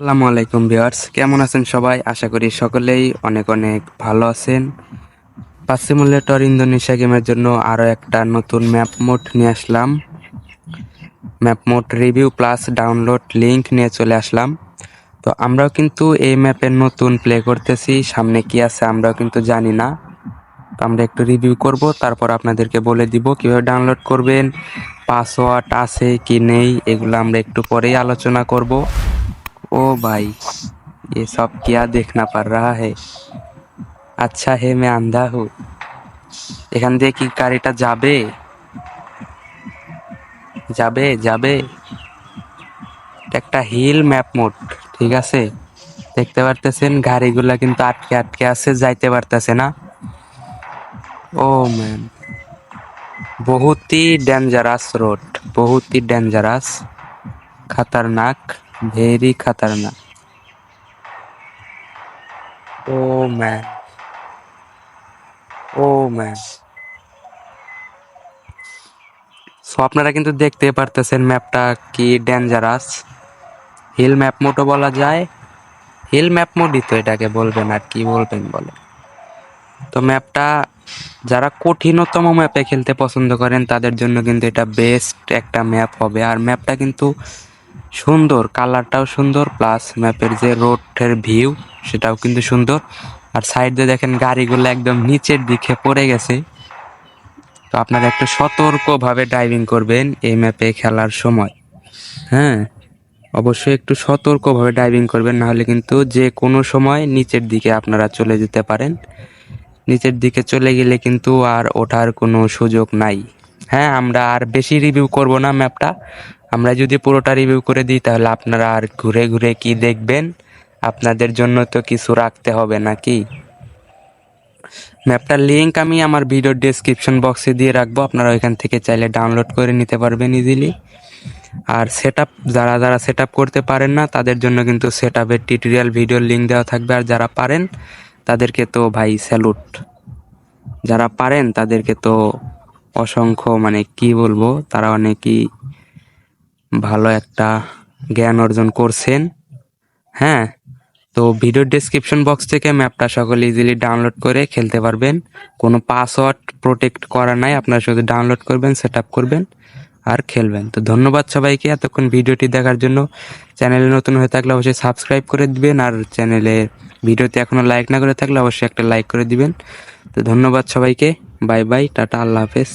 আসসালামু আলাইকুম ভিউয়ার্স, কেমন আছেন সবাই? আশা করি সকলেই অনেক অনেক ভালো আছেন। পাঁচ সিমুলেটর ইন্দোনেশিয়া গেমের জন্য আরও একটা নতুন ম্যাপ মোড নিয়ে আসলাম। Map mode review plus download link নিয়ে চলে আসলাম। তো আমরাও কিন্তু এই ম্যাপের নতুন প্লে করতেছি, সামনে কি আছে আমরাও কিন্তু জানি না। তো আমরা একটু রিভিউ করব, তারপর আপনাদেরকে বলে দিব কীভাবে ডাউনলোড করবেন, পাসওয়ার্ড আছে কি নেই, এগুলো আমরা একটু পরেই আলোচনা করব। ओ भाई ये सब क्या देखना पड़ रहा है আচ্ছা হে মে আন্ধা হু এখান দিয়ে কি গাড়িটা যাবে যাবে যাবে এটা একটা হিল ম্যাপ মোড ঠিক আছে দেখতে পারতেছেন গাড়িগুলা কিন্তু আটকে আটকে আছে যাইতে পারতেছে না ও ম্যান बहुत ही डेंजरस रोड बहुत ही ভেরি খাতারনাক oh man oh man so আপনারা কিন্তু দেখতে পারতেছেন ম্যাপটা কি ডেঞ্জারাস হিল ম্যাপ মোটও বলা যায়। হিল ম্যাপ মোডই তো এটাকে বলবেন আর কি বলবেন বলে। তো ম্যাপটা যারা কঠিনতম ম্যাপে খেলতে পছন্দ করেন তাদের জন্য কিন্তু এটা বেস্ট একটা ম্যাপ হবে। আর ম্যাপটা কিন্তু সুন্দর, কালারটাও সুন্দর প্লাস ম্যাপের যে রোডের ভিউ সেটাও কিন্তু সুন্দর। আর সাইড দিয়ে দেখেন গাড়িগুলো একদম নিচের দিকে পড়ে গেছে। তো আপনারা একটু সতর্কভাবে ড্রাইভিং করবেন এই ম্যাপে খেলার সময়। হ্যাঁ অবশ্যই একটু সতর্কভাবে ড্রাইভিং করবেন, নাহলে কিন্তু যে কোনো সময় নিচের দিকে আপনারা চলে যেতে পারেন। নিচের দিকে চলে গেলে কিন্তু আর ওঠার কোনো সুযোগ নাই। হ্যাঁ আমরা আর বেশি রিভিউ করব না ম্যাপটা আমরা যদি পুরোটা রিভিউ করে দিই, তাহলে আপনারা আর ঘুরে ঘুরে কি দেখবেন? আপনাদের জন্য তো কিছু রাখতে হবে নাকি? ম্যাপটার লিঙ্ক আমি আমার ভিডিও ডেসক্রিপশন বক্সে দিয়ে রাখব। আপনারা ওইখান থেকে চাইলে ডাউনলোড করে নিতে পারবেন ইজিলি আর সেট যারা যারা সেট করতে পারেন না, তাদের জন্য কিন্তু সেট আপের টিউটোরিয়াল ভিডিওর লিঙ্ক দেওয়া থাকবে। আর যারা পারেন, তাদেরকে তো ভাই স্যালুট যারা পারেন, তাদেরকে তো অসংখ্য মানে কি বলব, তারা অনেকই ভালো একটা জ্ঞান অর্জন করছেন। হ্যাঁ তো ভিডিও ডেসক্রিপশন বক্স থেকে ম্যাপটা সকলে ইজিলি ডাউনলোড করে খেলতে পারবেন। কোনো পাসওয়ার্ড প্রোটেক্ট করা নাই, আপনারা শুধু ডাউনলোড করবেন সেট করবেন আর খেলবেন। তো ধন্যবাদ সবাইকে এতক্ষণ ভিডিওটি দেখার জন্য। চ্যানেলে নতুন হয়ে থাকলে অবশ্যই সাবস্ক্রাইব করে দিবেন আর চ্যানেলে ভিডিওতে এখনও লাইক না করে থাকলে অবশ্যই একটা লাইক করে দিবেন। তো ধন্যবাদ সবাইকে। বাই বাই টাটা আল্লাহ হাফেজ